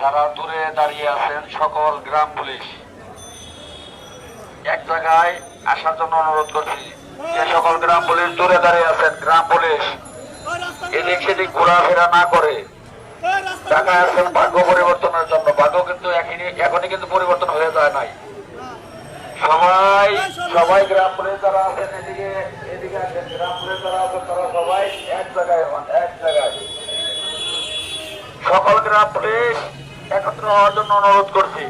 যারা দূরে দাঁড়িয়ে আছেন, সকল গ্রাম পুলিশ, এক জায়গায় আসার জন্য অনুরোধ করছি, যে সকল গ্রাম পুলিশ দূরে দাঁড়িয়ে আছেন, গ্রাম পুলিশ, এদিক সেদিক ঘোরাফেরা না করে ঢাকায় আসছেন ভাগ্য পরিবর্তনের জন্য, ভাগ্য কিন্তু এখনই কিন্তু পরিবর্তন হয়ে যায় নাই। সবাই সবাই গ্রাম যারা আছেন, এদিকে এদিকে আসেন। গ্রাম যারা আছেন, তারা সবাই এক জায়গায় এক জায়গায়। সকল গ্রাম পুলিশ একত্র হওয়ার জন্য অনুরোধ করছি।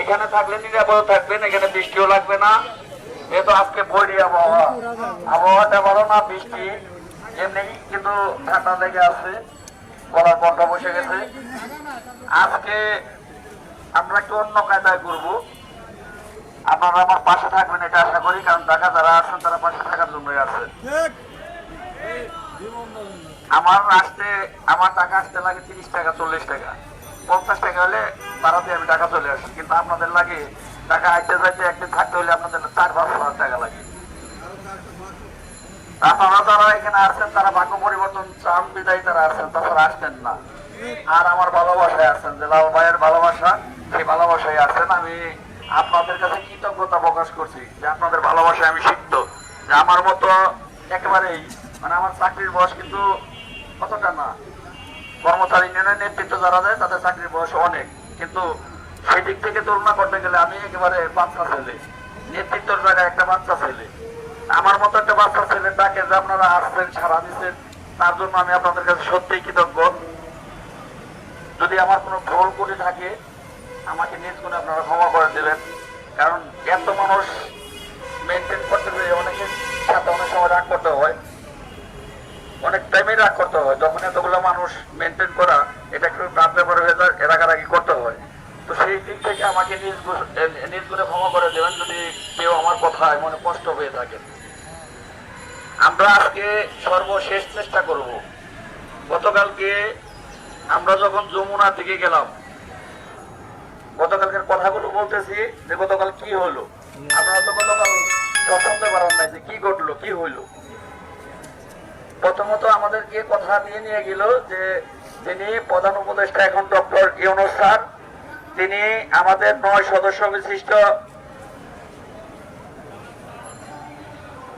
এখানে থাকলে নিরাপদ থাকবেন, এখানে বৃষ্টিও লাগবে না। যেহেতু আজকে বৈরী আবহাওয়া। আবহাওয়াটা ভালো না, বৃষ্টি। এমনি কিন্তু ঠান্ডা লেগে আছে গলার কণ্ঠ বসে গেছে। আজকে আমরা একটু অন্য কায়দায় করব আপনারা আমার পাশে থাকবেন এটা আশা করি, কারণ ঢাকা যারা আছেন তারা পাশে থাকার জন্যই আছে। আমার আসতে, আমার টাকা আসতে লাগে তিরিশ টাকা, চল্লিশ টাকা। পঞ্চাশ টাকা হলে তারাতে আমি টাকা চলে আসি, কিন্তু আপনাদের লাগে টাকা আইতে যাইতে একদিন থাকতে হলে আপনাদের চার পাঁচ হাজার টাকা লাগে। আপনারা যারা এখানে আসছেন তারা ভাগ্য পরিবর্তন চান, বিদায় তারা আসছেন তাছাড়া আসতেন না। আর আমার ভালোবাসায় আছেন, যে লাল ভাইয়ের ভালোবাসা, সেই ভালোবাসায় আছেন। আমি আপনাদের কাছে কৃতজ্ঞতা প্রকাশ করছি যে আপনাদের ভালোবাসায় আমি সিদ্ধ। যে আমার মতো একেবারেই মানে আমার চাকরির বয়স কিন্তু কতটা না। কর্মচারী ইউনিয়নের নেতৃত্ব যারা দেয়, তাদের চাকরির বয়স অনেক। কিন্তু সেদিক থেকে তুলনা করতে গেলে আমি একেবারে বাচ্চা ছেলে। নেতৃত্বের জায়গায় একটা বাচ্চা ছেলে। আমার মতো একটা বাচ্চা ছেলে ডাকে যে আপনারা আসছেন সারা দিচ্ছেন, তার জন্য আমি আপনাদের কাছে সত্যিই কৃতজ্ঞ। যদি আমার কোনো ভুল করে থাকে, আমাকে নিজ গুণে আপনারা ক্ষমা করে দেবেন। কারণ এত মানুষ মেনটেন করতে গিয়ে অনেকের সাথে অনেক সময় রাগ করতে হয়। অনেক টাইমে রাগ করতে হয়। যখন এতগুলো মানুষ মেনটেন করা, এটা একটু টাফ ব্যাপার হয়ে যায়, রাগারাগি করতে হয়। তো সেই দিক থেকে আমাকে নিজ নিজ করে ক্ষমা করে দেবেন। যদি কেউ আমার কথায় মনে কষ্ট হয়ে থাকে। আমরা আজকে সর্বশেষ চেষ্টা করব। গতকালকে আমরা যখন যমুনা থেকে গেলাম, গতকালকের কথাগুলো বলতেছি যে গতকাল কি হলো। আপনারা তো গতকাল যে কি ঘটলো, কি হইল। প্রথমত আমাদেরকে কথা নিয়ে গেল যে তিনি প্রধান উপদেষ্টা এখন ডক্টর ইউনুস স্যার, তিনি আমাদের নয় সদস্য বিশিষ্ট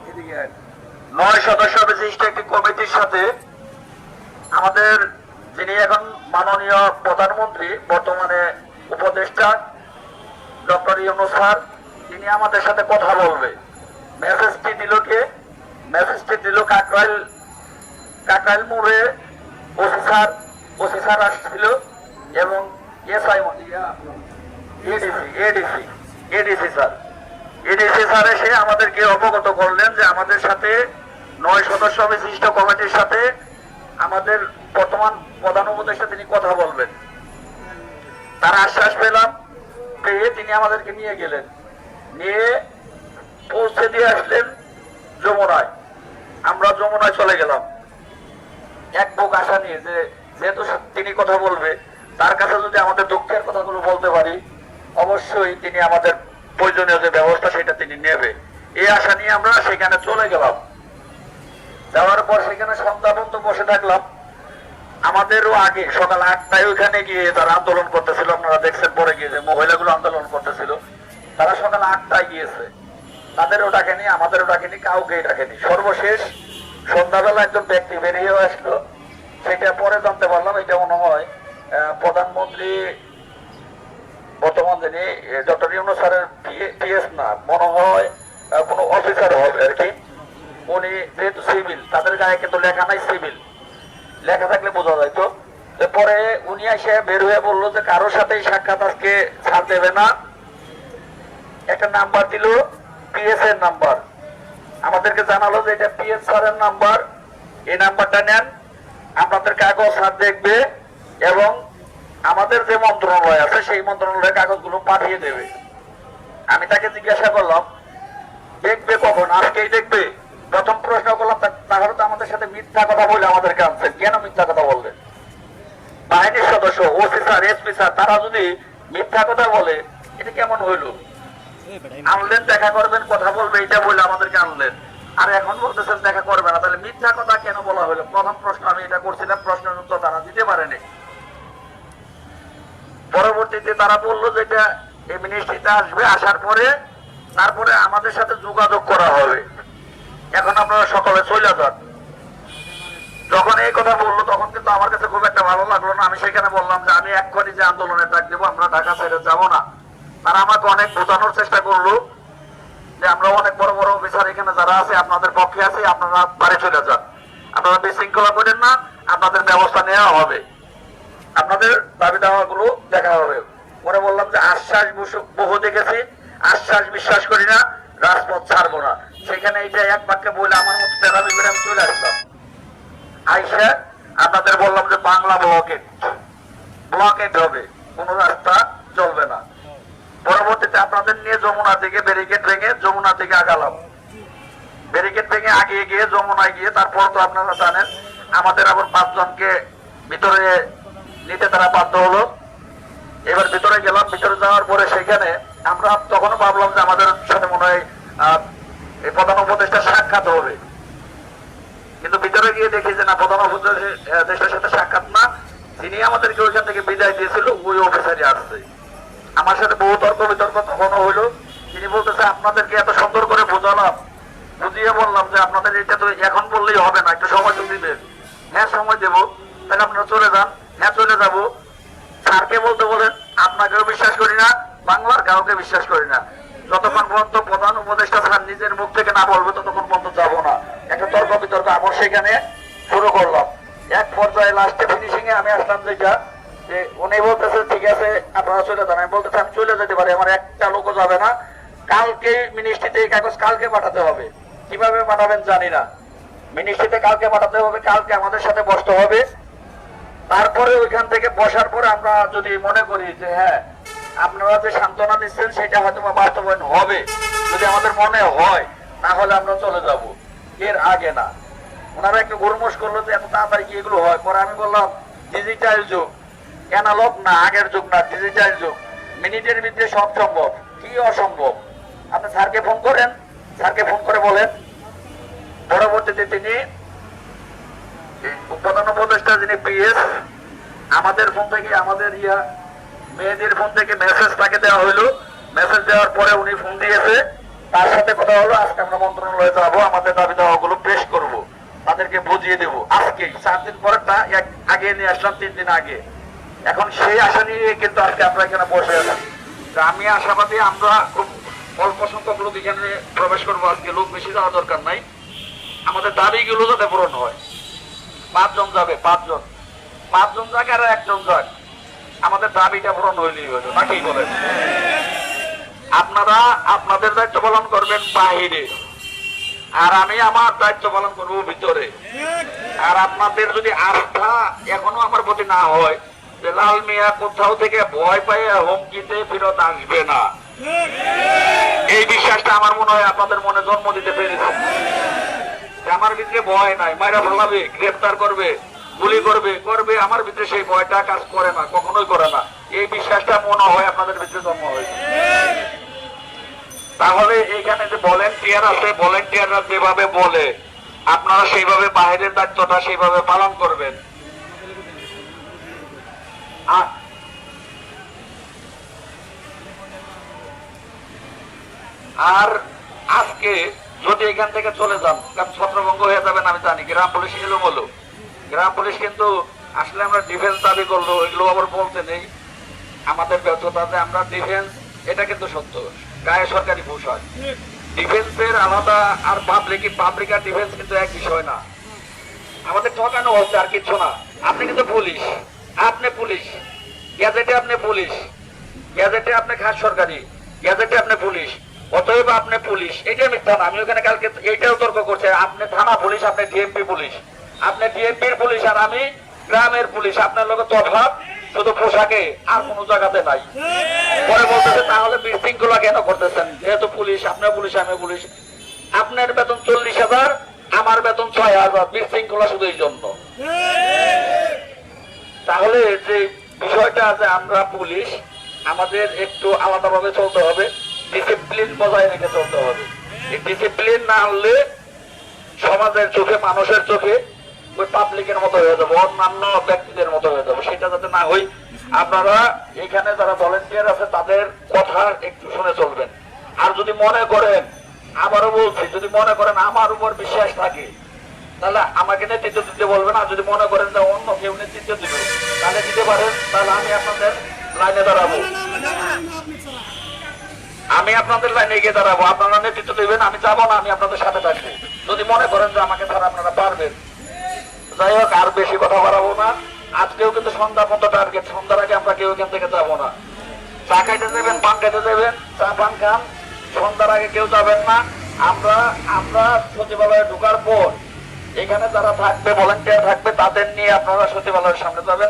এদিকে আয়। নয় সদস্য বিশিষ্ট একটি কমিটির সাথে আমাদের যিনি এখন মাননীয় প্রধানমন্ত্রী, বর্তমানে উপদেষ্টা, ডক্টর ইউনুস স্যার, তিনি আমাদের সাথে কথা বলবে। মেসেজটি দিল কে? মেসেজটি দিল কাকরাইল কাকরাইল মোড়ে ওসি স্যার ওসি স্যার আসছিল এবং SI ADC ADC ADC sir. ADC sir আমাদেরকে অবগত করলেন যে আমাদের সাথে নয় সদস্য বিশিষ্ট কমিটির সাথে আমাদের বর্তমান প্রধান উপদেষ্টা তিনি কথা বলবেন। তার আশ্বাস পেলাম পেয়ে তিনি আমাদেরকে নিয়ে গেলেন। নিয়ে পৌঁছে দিয়ে আসলেন যমুনায়। আমরা যমুনায় চলে গেলাম। এক বুক আশা নিয়ে যে যেহেতু তিনি কথা বলবে, তার কাছে যদি আমাদের দুঃখের কথাগুলো বলতে পারি, অবশ্যই তিনি আমাদের প্রয়োজনীয় যে ব্যবস্থা সেটা তিনি নেবে। এই আশা নিয়ে আমরা সেখানে চলে গেলাম। যাওয়ার পর সেখানে সন্ধ্যা পর্যন্ত বসে থাকলাম। আমাদেরও আগে সকাল আটটায় ওইখানে গিয়ে তারা আন্দোলন করতেছিল। আপনারা দেখছেন পরে গিয়ে যে মহিলাগুলো আন্দোলন করতেছিল। তারা সকাল আটটায় গিয়েছে। তাদেরও ডাকেনি, আমাদেরও ডাকেনি, কাউকেই ডাকেনি। সর্বশেষ সন্ধ্যাবেলা একজন ব্যক্তি বেরিয়ে আসলো। সেটা পরে জানতে পারলাম, এটা মনে হয় প্রধানমন্ত্রী বর্তমান যিনি ডক্টর স্যারের পিএস না মনে হয় কোনো অফিসার হবে আর কি। উনি যেহেতু সিভিল, তাদের গায়ে কিন্তু লেখা নাই সিভিল। লেখা থাকলে বোঝা যাইতো তো। পরে উনি এসে বের হয়ে বলল যে কারোর সাথেই সাক্ষাৎ আজকে ছাড় দেবে না। একটা নাম্বার দিল, পিএস এর নাম্বার। আমাদেরকে জানালো যে এটা পিএস স্যারের নাম্বার। এই নাম্বারটা নেন। আপনাদের কাগজ স্যার দেখবে এবং আমাদের যে মন্ত্রণালয় আছে, সেই মন্ত্রণালয়ের কাগজগুলো পাঠিয়ে দেবে। আমি তাকে জিজ্ঞাসা করলাম, দেখবে কখন? আজকেই দেখবে? প্রথম প্রশ্ন করলাম তাহলে তো আমাদের সাথে মিথ্যা কথা বলে আমাদেরকে আনছেন। কেন মিথ্যা কথা বললেন? বাহিনীর সদস্য, ওসি স্যার, এসপি স্যার, তারা যদি মিথ্যা কথা বলে, এটা কেমন হইল? আনলেন, দেখা করবেন, কথা বলবে, এটা বলে আমাদেরকে আনলেন। আর এখন বলতেছেন, দেখা করবে না। তাহলে মিথ্যা কথা পরবর্তীতে তারা বলল যে এটা মিনিস্ট্রিতে আসবে, আসার পরে তারপরে আমাদের সাথে যোগাযোগ করা হবে। এখন আপনারা সকলে চলে যান। যখন এই কথা বলল, তখন কিন্তু আমার কাছে খুব একটা ভালো লাগল না। আমি সেখানে বললাম যে, আমি এক্ষুনি যে আন্দোলনে দেবো, আমরা ঢাকা ছেড়ে যাব না। তারা আমাকে অনেক বোঝানোর চেষ্টা করল যে, আমরা অনেক বড় বড় অফিসার এখানে যারা আছে, আপনাদের পক্ষে আছে, আপনারা বাড়ি চলে যান। আপনারা বিশৃঙ্খলা করেন না, আপনাদের ব্যবস্থা নেওয়া হবে। আপনাদের দাবি দাওয়া গুলো দেখা হবে। পরে বললাম যে আশ্বাস বহু দেখেছি, আশ্বাস বিশ্বাস করি না, রাজপথ ছাড়বো না। সেখানে এটা এক বাক্যে বলে আমার মতো তেরাবি করে আমি চলে আসলাম। আইসা আপনাদের বললাম যে বাংলা ব্লকেট ব্লকেট হবে কোনো রাস্তা চলবে না। পরবর্তীতে আপনাদের নিয়ে যমুনা থেকে ব্যারিকেড ভেঙে যমুনা থেকে আগালাম। ব্যারিকেড ভেঙে আগিয়ে গিয়ে যমুনায় গিয়ে তারপর তো আপনারা জানেন, আমাদের আবার পাঁচজনকে ভিতরে নিতে তারা বাধ্য হলো। এবার ভিতরে গেলাম, ভিতরে যাওয়ার পরে সেখানে আমরা তখনও ভাবলাম যে আমাদের সাথে মনে হয় এই প্রধান উপদেষ্টা সাক্ষাৎ হবে। কিন্তু ভিতরে গিয়ে দেখি যে না, প্রধান উপদেষ্টার সাথে সাক্ষাৎ না। যিনি আমাদেরকে ওইখান থেকে বিদায় দিয়েছিল, ওই অফিসারই আসছে। আমার সাথে বহু তর্ক বিতর্ক তখনও হইল। তিনি বলতেছে, আপনাদেরকে এত সুন্দর করে বোঝালাম, বুঝিয়ে বললাম যে আপনাদের এটা তো এখন বললেই হবে না, একটু সময় তো দিবেন। হ্যাঁ সময় দেবো। তাহলে আপনারা চলে যান। হ্যাঁ চলে যাব। স্যারকে বলতে বলেন আপনাকেও বিশ্বাস করি না, বাংলার কাউকে বিশ্বাস করি না। যতক্ষণ পর্যন্ত প্রধান উপদেষ্টা স্যার নিজের মুখ থেকে না বলবে, ততক্ষণ পর্যন্ত যাব না। একটা তর্ক বিতর্ক আবার সেখানে শুরু করলাম। এক পর্যায়ে লাস্টে ফিনিশিং এ আমি আসলাম যেটা যে উনি বলতেছে, ঠিক আছে, আপনারা চলে যান। আমি বলতেছি, আমি চলে যেতে পারি, আমার একটা লোকও যাবে না। কালকে মিনিস্ট্রিতে এই কাগজ কালকে পাঠাতে হবে। কীভাবে পাঠাবেন জানি না। মিনিস্ট্রিতে কালকে পাঠাতে হবে, কালকে আমাদের সাথে বসতে হবে। তারপরে ওইখান থেকে বসার পরে আমরা যদি মনে করি যে হ্যাঁ আপনারা যে সান্ত্বনা দিচ্ছেন, সেটা হয়তো বাস্তবায়ন হবে। যদি আমাদের মনে হয়, তাহলে আমরা চলে যাব। এর আগে না। ওনারা একটু গোরমোশ করল যে, এত তাড়াতাড়ি কি এগুলো হয়? পরে আমি বললাম ডিজিটাল যুগ। অ্যানালগ না, আগের যুগ না ডিজিটাল যুগ। মিনিটের ভিতরে সব সম্ভব। কি অসম্ভব? আপনি স্যারকে ফোন করেন। স্যারকে ফোন করে বলেন। পরবর্তীতে তিনি মেয়েদের ফোন থেকে মেসেজ তাকে দেওয়া হইল। মেসেজ দেওয়ার পরে উনি ফোন দিয়েছে। তার সাথে কথা হলো আগে নিয়ে আসলাম, তিন দিন আগে। এখন সেই আশা নিয়ে কিন্তু আজকে আমরা এখানে বসে আমি আশাবাদী, আমরা খুব অল্প সংখ্যক এখানে প্রবেশ করব। আজকে লোক বেশি যাওয়া দরকার নাই। আমাদের দাবিগুলো যাতে পূরণ হয়। পাঁচজন যাবে, পাঁচজন। পাঁচজন যাক আর একজন যাক। আমাদের দাবিটা পূরণ হইলেই হইল নাকি বলেন? আপনারা আপনাদের দায়িত্ব পালন করবেন বাহিরে। আর আমি আমার দায়িত্ব পালন করব ভিতরে। আর আপনাদের যদি আস্থা এখনও আমার প্রতি না হয় যে লাল মিয়া কোথাও থেকে ভয় পাইয়া হুমকিতে ফেরত আসবে না। এই বিশ্বাসটা আমার মনে হয় আপনাদের মনে জন্ম দিতে পেরেছে। আমার ভিতরে ভয় নাই মায়েরা ফেলাবে গ্রেফতার করবে, গুলি করবে করবে, আমার ভিতরে সেই ভয়টা কাজ করে না, কখনোই করে না। এই বিশ্বাসটা মনে হয় আপনাদের ভিতরে জন্ম হয়েছে। তাহলে এখানে যে ভলেন্টিয়ার আছে ভলেন্টিয়াররা যেভাবে বলে, আপনারা সেইভাবে বাইরের দায়িত্বটা সেইভাবে পালন করবেন। আর আজকে যদি এখান থেকে চলে যান, কারণ ছত্রভঙ্গ হয়ে যাবেন আমি জানি। গ্রাম পুলিশ এলো বলো। গ্রাম পুলিশ কিন্তু আসলে আমরা ডিফেন্স দাবি করল, এগুলো আবার বলতে নেই। আমাদের ব্যর্থতাতে আমরা ডিফেন্স এটা কিন্তু সত্য। গায়ে সরকারি পোশাক ডিফেন্সের আলাদা আর পাবলিক পাবলিক আর ডিফেন্স কিন্তু এক বিষয় না। আমাদের ঠকানো হচ্ছে আর কিছু না। আপনি কিন্তু পুলিশ। আপনি পুলিশ। গ্যাজেটে আপনি পুলিশ। গ্যাজেটে আপনি খাস সরকারি। গ্যাজেটে আপনি পুলিশ। অতএব আপনি পুলিশ এটা মিথ্যা না আমি ওখানে কালকে এইটাও তর্ক করছে, আপনি থানা পুলিশ, আপনি ডিএমপি পুলিশ। আপনি ডিএমপির পুলিশ আর আমি গ্রামের পুলিশ, আপনার লোক তফাৎ শুধু পোশাকে, আর কোনো জায়গাতে নাই। পরে বলতেছে, তাহলে বিশৃঙ্খলা কেন করতেছেন? যেহেতু পুলিশ আপনার পুলিশ আমি পুলিশ। আপনার বেতন চল্লিশ হাজার, আমার বেতন ছয় হাজার, বিশৃঙ্খলা শুধু এই জন্য। তাহলে যে বিষয়টা আছে, আমরা পুলিশ, আমাদের একটু আলাদাভাবে চলতে হবে। ডিসিপ্লিন বজায় রেখে চলতে হবে। এই ডিসিপ্লিন না হলে সমাজের চোখে, মানুষের চোখে ওই পাবলিকের মতো হয়ে যাব, অন্যান্য ব্যক্তিদের মতো হয়ে যাব। সেটা যাতে না হই আপনারা এখানে যারা ভলেন্টিয়ার আছে, তাদের কথা একটু শুনে চলবেন। আর যদি মনে করেন, আবারও বলছি, যদি মনে করেন আমার উপর বিশ্বাস থাকে, তাহলে আমাকে নেতৃত্ব দিতে বলবেন। আর যদি মনে করেন যে অন্য কেউ নেতৃত্ব দিবে, তাহলে দিতে পারেন। তাহলে আমি আপনাদের লাইনে দাঁড়াবো। আমি আপনাদের লাইনে গিয়ে দাঁড়াবো। আপনারা নেতৃত্ব দেবেন, আমি যাব না, আমি আপনাদের সাথে থাকব। যদি মনে করেন যে আমাকে ছাড়া আপনারা পারবেন। যাই হোক, আর বেশি কথা বাড়াবো না। আজকেও কিন্তু সন্ধ্যা পর্যন্ত টার্গেট সন্ধ্যার আগে আমরা কেউ এখান থেকে যাব না। চা খাইতে দেবেন পান খাইতে দেবেন চা, পান খান। সন্ধ্যার আগে কেউ যাবেন না। আমরা আমরা সচিবালয়ে ঢোকার পর এখানে যারা থাকবে ভলেন্টিয়ার থাকবে, তাদের নিয়ে আপনারা সচিবালয়ের সামনে যাবেন।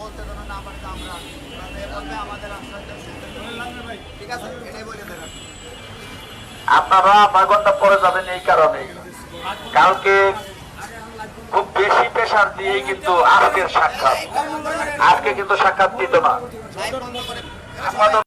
বলতে যেন না পারি আমরা বলবে আমাদের ঠিক আছে? এটাই বলে দেবেন আপনারা আধা ঘণ্টা পরে যাবেন এই কারণে কালকে খুব বেশি প্রেশার দিয়ে কিন্তু আজকের সাক্ষাৎ। আজকে কিন্তু সাক্ষাৎ দিত না।